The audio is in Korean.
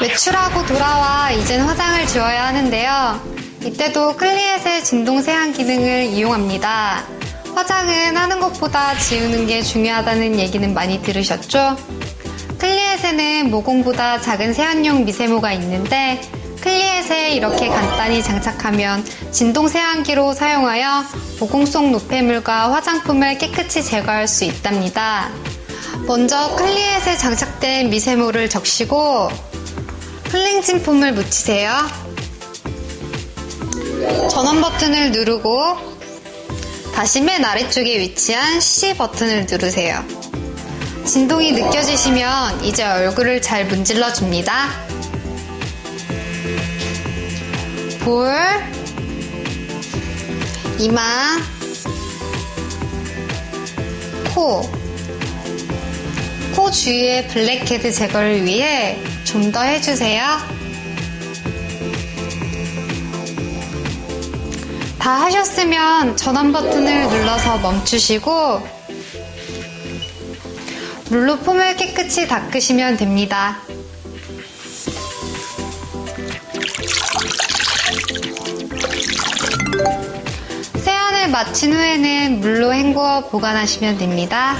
외출하고 돌아와 이젠 화장을 지워야 하는데요. 이때도 클리엣의 진동 세안 기능을 이용합니다. 화장은 하는 것보다 지우는 게 중요하다는 얘기는 많이 들으셨죠? 클리엣에는 모공보다 작은 세안용 미세모가 있는데 클리엣에 이렇게 간단히 장착하면 진동 세안기로 사용하여 모공 속 노폐물과 화장품을 깨끗이 제거할 수 있답니다. 먼저 클리엣에 장착된 미세모를 적시고 클렌징 폼을 묻히세요. 전원 버튼을 누르고 다시 맨 아래쪽에 위치한 C 버튼을 누르세요. 진동이 느껴지시면 이제 얼굴을 잘 문질러 줍니다. 볼, 이마, 코, 코 주위의 블랙헤드 제거를 위해 좀 더 해주세요. 다 하셨으면 전원 버튼을 눌러서 멈추시고 물로 폼을 깨끗이 닦으시면 됩니다. 세안을 마친 후에는 물로 헹구어 보관하시면 됩니다.